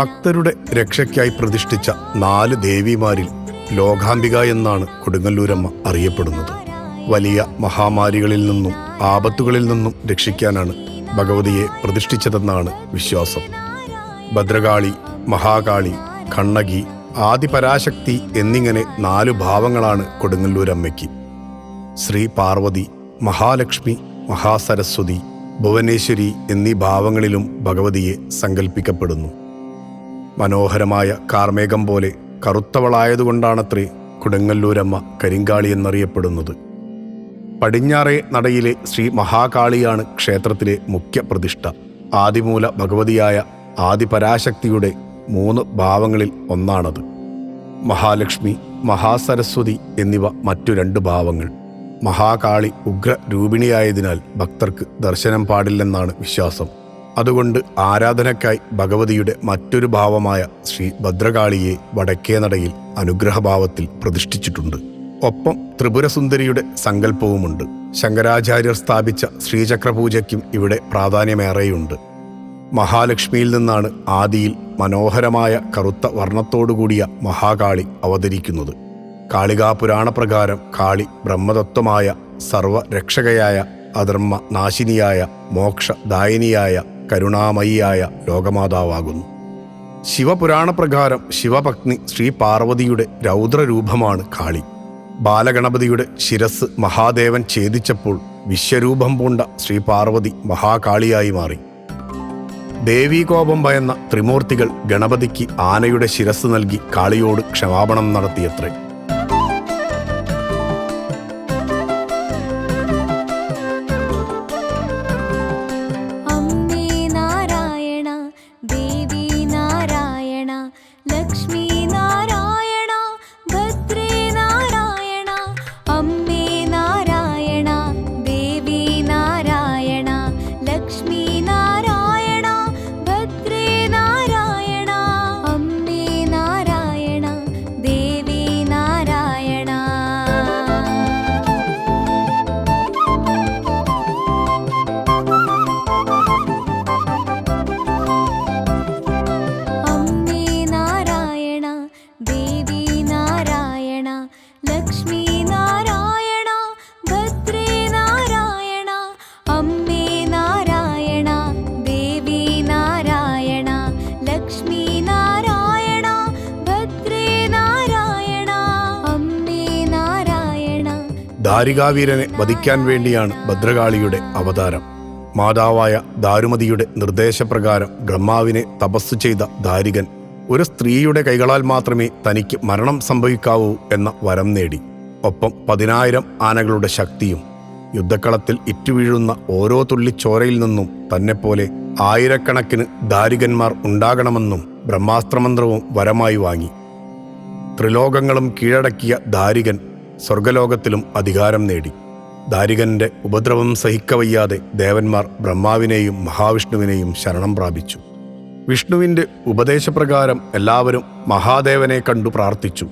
ഭക്തരുടെ രക്ഷയ്ക്കായി പ്രതിഷ്ഠിച്ച നാല് ദേവിമാരിൽ ലോകാംബിക എന്നാണ് കൊടുങ്ങല്ലൂരമ്മ അറിയപ്പെടുന്നത്. വലിയ മഹാമാരികളിൽ നിന്നും ആപത്തുകളിൽ നിന്നും രക്ഷിക്കാനാണ് ഭഗവതിയെ പ്രതിഷ്ഠിച്ചതെന്നാണ് വിശ്വാസം. ഭദ്രകാളി മഹാകാളി കണ്ണകി ആദിപരാശക്തി എന്നിങ്ങനെ നാലു ഭാവങ്ങളാണ് കൊടുങ്ങല്ലൂരമ്മയ്ക്ക്. ശ്രീ പാർവതി മഹാലക്ഷ്മി മഹാസരസ്വതി ഭുവനേശ്വരി എന്നീ ഭാവങ്ങളിലും ഭഗവതിയെ സങ്കല്പിക്കപ്പെടുന്നു മനോഹരമായ കാർമേഘം പോലെ കറുത്തവളായതുകൊണ്ടാണത്രേ കൊടുങ്ങല്ലൂരമ്മ കരിങ്കാളി എന്നറിയപ്പെടുന്നത്. പടിഞ്ഞാറേ നടയിലെ ശ്രീ മഹാകാളിയാണ് ക്ഷേത്രത്തിലെ മുഖ്യ പ്രതിഷ്ഠ. ആദിമൂല ഭഗവതിയായ ആദിപരാശക്തിയുടെ മൂന്ന് ഭാവങ്ങളിൽ ഒന്നാണത്. മഹാലക്ഷ്മി മഹാസരസ്വതി എന്നിവ മറ്റു രണ്ട് ഭാവങ്ങൾ. മഹാകാളി ഉഗ്ര രൂപിണിയായതിനാൽ ഭക്തർക്ക് ദർശനം പാടില്ലെന്നാണ് വിശ്വാസം. അതുകൊണ്ട് ആരാധനയ്ക്കായി ഭഗവതിയുടെ മറ്റൊരു ഭാവമായ ശ്രീ ഭദ്രകാളിയെ വടക്കേ നടയിൽ അനുഗ്രഹഭാവത്തിൽ പ്രതിഷ്ഠിച്ചിട്ടുണ്ട്. ഒപ്പം ത്രിപുരസുന്ദരിയുടെ സങ്കല്പവുമുണ്ട്. ശങ്കരാചാര്യർ സ്ഥാപിച്ച ശ്രീചക്രപൂജയ്ക്കും ഇവിടെ പ്രാധാന്യമേറെയുണ്ട്. മഹാലക്ഷ്മിയിൽ നിന്നാണ് ആദിയിൽ മനോഹരമായ കറുത്ത വർണത്തോടുകൂടിയ മഹാകാളി അവതരിക്കുന്നത്. കാളികാപുരാണപ്രകാരം കാളി ബ്രഹ്മതത്വമായ സർവരക്ഷകയായ അധർമ്മ നാശിനിയായ മോക്ഷദായിനിയായ കരുണാമയിയായ ലോകമാതാവാകുന്നു. ശിവപുരാണപ്രകാരം ശിവപത്നി ശ്രീ പാർവതിയുടെ രൗദ്രരൂപമാണ് കാളി. ബാലഗണപതിയുടെ ശിരസ് മഹാദേവൻ ഛേദിച്ചപ്പോൾ വിശ്വരൂപം പൂണ്ട ശ്രീ പാർവതി മഹാകാളിയായി മാറി. ദേവീകോപം ഭയന്ന ത്രിമൂർത്തികൾ ഗണപതിക്ക് ആനയുടെ ശിരസ് നൽകി കാളിയോട് ക്ഷമാപണം നടത്തിയത്രേ. ദാരികാവീരനെ വധിക്കാൻ വേണ്ടിയാണ് ഭദ്രകാളിയുടെ അവതാരം. മാതാവായ ദാരുമതിയുടെ നിർദ്ദേശപ്രകാരം ബ്രഹ്മാവിനെ തപസ്സു ചെയ്ത ദാരികൻ ഒരു സ്ത്രീയുടെ കൈകളാൽ മാത്രമേ തനിക്ക് മരണം സംഭവിക്കാവൂ എന്ന വരം നേടി. ഒപ്പം പതിനായിരം ആനകളുടെ ശക്തിയും യുദ്ധക്കളത്തിൽ ഇറ്റുവീഴുന്ന ഓരോ തുള്ളി ചോരയിൽ നിന്നും തന്നെപ്പോലെ ആയിരക്കണക്കിന് ദാരികന്മാർ ഉണ്ടാകണമെന്നും ബ്രഹ്മാസ്ത്രമന്ത്രവും വരമായി വാങ്ങി. ത്രിലോകങ്ങളും കീഴടക്കിയ ദാരികൻ സ്വർഗലോകത്തിലും അധികാരം നേടി. ദാരികന്റെ ഉപദ്രവം സഹിക്കവയ്യാതെ ദേവന്മാർ ബ്രഹ്മാവിനെയും മഹാവിഷ്ണുവിനെയും ശരണം പ്രാപിച്ചു. വിഷ്ണുവിന്റെ ഉപദേശപ്രകാരം എല്ലാവരും മഹാദേവനെ കണ്ടു പ്രാർത്ഥിച്ചു.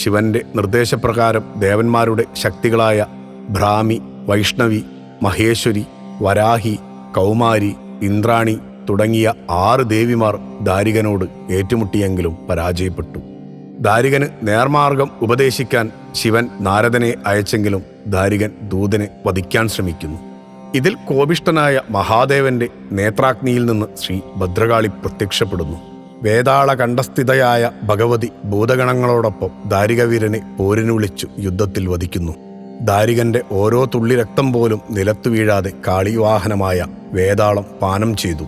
ശിവന്റെ നിർദ്ദേശപ്രകാരം ദേവന്മാരുടെ ശക്തികളായ ഭ്രാമി വൈഷ്ണവി മഹേശ്വരി വരാഹി കൗമാരി ഇന്ദ്രാണി തുടങ്ങിയ ആറ് ദേവിമാർ ദാരികനോട് ഏറ്റുമുട്ടിയെങ്കിലും പരാജയപ്പെട്ടു. ദാരികന് നേർമാർഗം ഉപദേശിക്കാൻ ശിവൻ നാരദനെ അയച്ചെങ്കിലും ദാരികൻ ദൂതനെ വധിക്കാൻ ശ്രമിക്കുന്നു. ഇതിൽ കോപിഷ്ടനായ മഹാദേവന്റെ നേത്രാഗ്നിയിൽ നിന്ന് ശ്രീ ഭദ്രകാളി പ്രത്യക്ഷപ്പെടുന്നു. വേതാള കണ്ഠസ്ഥിതയായ ഭഗവതി ഭൂതഗണങ്ങളോടൊപ്പം ദാരികവീരനെ പോരിനു വിളിച്ചു യുദ്ധത്തിൽ വധിക്കുന്നു. ദാരികന്റെ ഓരോ തുള്ളി രക്തം പോലും നിലത്തു വീഴാതെ കാളിവാഹനമായ വേതാളം പാനം ചെയ്തു.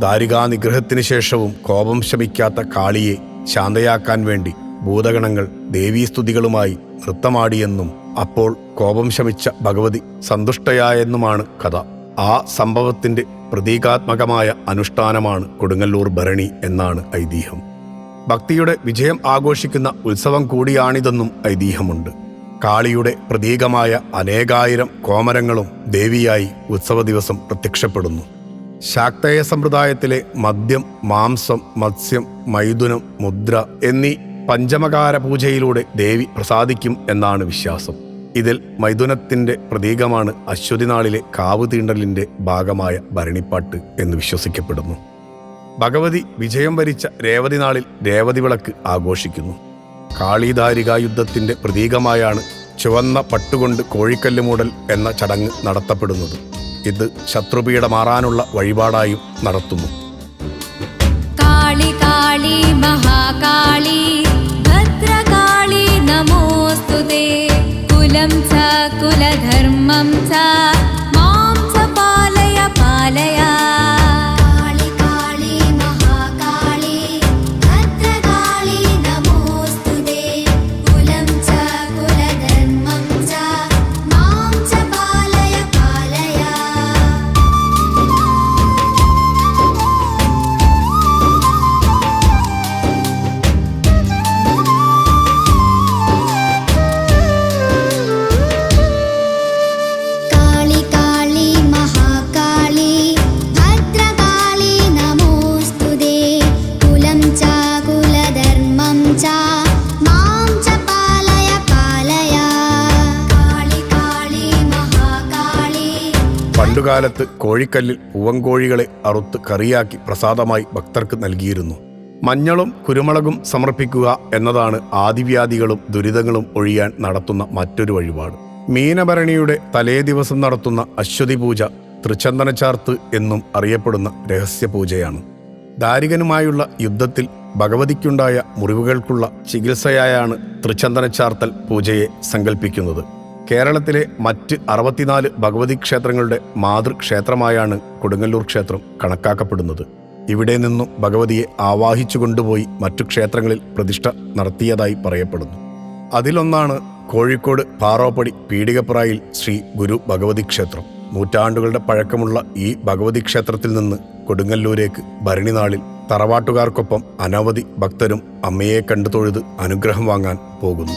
ദാരികാനിഗ്രഹത്തിന് ശേഷവും കോപം ശമിക്കാത്ത കാളിയെ ശാന്തയാക്കാൻ വേണ്ടി ഭൂതഗണങ്ങൾ ദേവീസ്തുതികളുമായി നൃത്തമാടിയെന്നും അപ്പോൾ കോപം ശമിച്ച ഭഗവതി സന്തുഷ്ടയായെന്നുമാണ് കഥ. ആ സംഭവത്തിന്റെ പ്രതീകാത്മകമായ അനുഷ്ഠാനമാണ് കൊടുങ്ങല്ലൂർ ഭരണി എന്നാണ് ഐതിഹ്യം. ഭക്തിയുടെ വിജയം ആഘോഷിക്കുന്ന ഉത്സവം കൂടിയാണിതെന്നും ഐതിഹ്യമുണ്ട്. കാളിയുടെ പ്രതീകമായ അനേകായിരം കോമരങ്ങളും ദേവിയായി ഉത്സവ ദിവസം പ്രത്യക്ഷപ്പെടുന്നു. ശാക്തേയ സമ്പ്രദായത്തിലെ മദ്യം മാംസം മത്സ്യം മൈഥുനം മുദ്ര എന്നീ പഞ്ചമകാര പൂജയിലൂടെ ദേവി പ്രസാദിക്കും എന്നാണ് വിശ്വാസം. ഇതിൽ മൈഥുനത്തിന്റെ പ്രതീകമാണ് അശ്വതി നാളിലെ കാവ് തീണ്ടലിന്റെ ഭാഗമായ ഭരണിപ്പാട്ട് എന്ന് വിശ്വസിക്കപ്പെടുന്നു. ഭഗവതി വിജയം വരിച്ച രേവതി നാളിൽ രേവതി വിളക്ക് ആഘോഷിക്കുന്നു. കാളിധാരികാ യുദ്ധത്തിന്റെ പ്രതീകമായാണ് ചുവന്ന പട്ടുകൊണ്ട് കോഴിക്കല്ല് മൂടൽ എന്ന ചടങ്ങ് നടത്തപ്പെടുന്നത്. ഇത് ശത്രുപീഡ മാറാനുള്ള വഴിപാടായും നടത്തുന്നു. കാളി കാളി മഹാകാളി ഭദ്രകാളി നമോസ്തുതേ. കുലം കുലധർമ്മം പണ്ടുകാലത്ത് കോഴിക്കല്ലിൽ പൂവങ്കോഴികളെ അറുത്ത് കറിയാക്കി പ്രസാദമായി ഭക്തർക്ക് നൽകിയിരുന്നു. മഞ്ഞളും കുരുമുളകും സമർപ്പിക്കുക എന്നതാണ് ആദിവ്യാധികളും ദുരിതങ്ങളും ഒഴിയാൻ നടത്തുന്ന മറ്റൊരു വഴിപാട്. മീനഭരണിയുടെ തലേ ദിവസം നടത്തുന്ന അശ്വതി പൂജ തൃച്ചന്ദനച്ചാർത്ത് എന്നും അറിയപ്പെടുന്ന രഹസ്യ പൂജയാണ്. ദാരികനുമായുള്ള യുദ്ധത്തിൽ ഭഗവതിക്കുണ്ടായ മുറിവുകൾക്കുള്ള ചികിത്സയായാണ് തൃച്ചന്ദനച്ചാർത്തൽ പൂജയെ സങ്കല്പിക്കുന്നത് കേരളത്തിലെ മറ്റ് അറുപത്തിനാല് ഭഗവതി ക്ഷേത്രങ്ങളുടെ മാതൃക്ഷേത്രമായാണ് കൊടുങ്ങല്ലൂർ ക്ഷേത്രം കണക്കാക്കപ്പെടുന്നത്. ഇവിടെ നിന്നും ഭഗവതിയെ ആവാഹിച്ചു കൊണ്ടുപോയി മറ്റു ക്ഷേത്രങ്ങളിൽ പ്രതിഷ്ഠ നടത്തിയതായി പറയപ്പെടുന്നു. അതിലൊന്നാണ് കോഴിക്കോട് പാറോപ്പടി പീടികപ്പുറയിൽ ശ്രീ ഗുരു ഭഗവതി ക്ഷേത്രം. നൂറ്റാണ്ടുകളുടെ പഴക്കമുള്ള ഈ ഭഗവതി ക്ഷേത്രത്തിൽ നിന്ന് കൊടുങ്ങല്ലൂരേക്ക് ഭരണിനാളിൽ തറവാട്ടുകാർക്കൊപ്പം അനവധി ഭക്തരും അമ്മയെ കണ്ടു തൊഴുത് അനുഗ്രഹം വാങ്ങാൻ പോകുന്നു.